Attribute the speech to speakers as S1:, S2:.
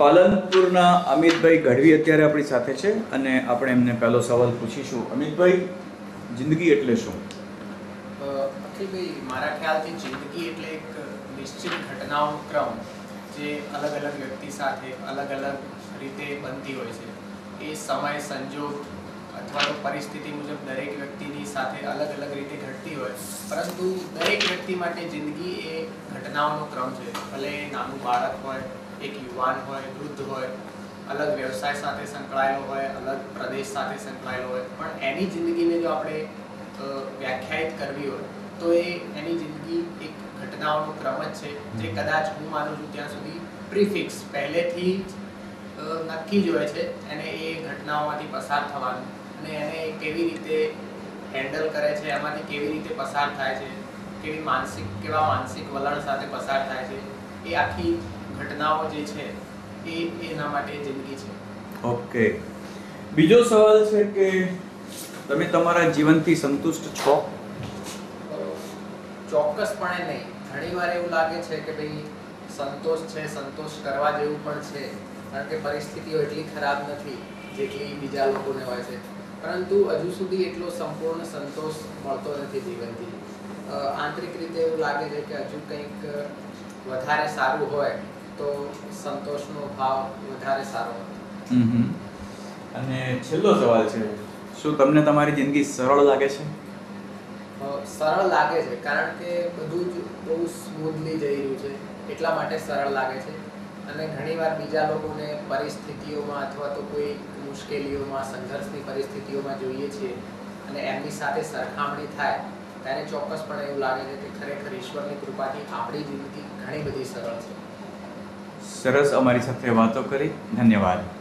S1: પાલનપુરના અમિતભાઈ ગઢવી અત્યારે આપણી સાથે છે અને આપણે એમને પહેલો સવાલ પૂછીશું. અમિતભાઈ, જિંદગી એટલે શું?
S2: અખિલભાઈ મારા ખ્યાલથી જિંદગી એટલે એક નિશ્ચિત ઘટનાઓનો ક્રમ જે અલગ અલગ વ્યક્તિ સાથે અલગ અલગ રીતે બનતી હોય છે. એ સમય, સંજોગ અથવા તો પરિસ્થિતિ મુજબ દરેક વ્યક્તિની સાથે અલગ અલગ રીતે ઘટતી હોય. પરંતુ દરેક વ્યક્તિ માટે જિંદગી એ ઘટનાઓનો ક્રમ છે. ભલે નાનું બાળક હોય એક યુવાન હોય વૃદ્ધ હોય અલગ વ્યવસાય સાથે સંકળાયેલો હોય અલગ પ્રદેશ સાથે સંકળાયેલો હોય પણ એની જિંદગીને જો આપણે વ્યાખ્યાયિત કરવી હોય તો એ એની જિંદગી એક ઘટનાઓનો ક્રમ જ છે જે કદાચ હું માનું છું ત્યાં સુધી પ્રિફિક્સ પહેલેથી જ નક્કી જ હોય છે એને એ ઘટનાઓમાંથી પસાર થવાનું અને એને કેવી રીતે હેન્ડલ કરે છે એમાંથી કેવી રીતે પસાર થાય છે કેવી માનસિક કેવા માનસિક વલણ સાથે પસાર થાય છે એ આખી ઘટનાઓ જે છે એ એના માટે જિંદગી છે.
S1: ઓકે. બીજો સવાલ છે કે તમે તમારા જીવનથી સંતુષ્ટ છો?
S2: ચોક્કસપણે નહીં. ઘણીવાર એવું લાગે છે કે ભાઈ સંતોષ છે સંતોષ કરવા જેવું પણ છે કારણ કે પરિસ્થિતિઓ એટલી ખરાબ નથી જેટલી બીજા લોકોને હોય છે. પરંતુ હજુ સુધી એટલો સંપૂર્ણ સંતોષ મળતો નથી જીવનથી. આંતરિક રીતે એવું લાગે છે કે હજુ કંઈક વધારે સારું હોય તો સંતોષનો ભાવ વધારે સારો
S1: હમ અને છેલ્લો સવાલ છે શું તમને તમારી જિંદગી સરળ લાગે છે?
S2: સરળ લાગે છે કારણ કે બધું જ બહુ સ્મૂથલી જઈ રહ્યું છે એટલા માટે સરળ લાગે છે. અને ઘણીવાર બીજા લોકોને પરિસ્થિતિઓમાં અથવા તો કોઈ મુશ્કેલીઓમાં સંઘર્ષની પરિસ્થિતિઓમાં જોઈએ છીએ અને એમની સાથે સરખામણી થાય ત્યારે ચોક્કસપણે એવું લાગે છે કે ખરેખર ઈશ્વરની કૃપાથી આપણી જિંદગી ઘણી બધી સરળ છે.
S1: સરસ અમારી સાથે વાતો કરી. ધન્યવાદ.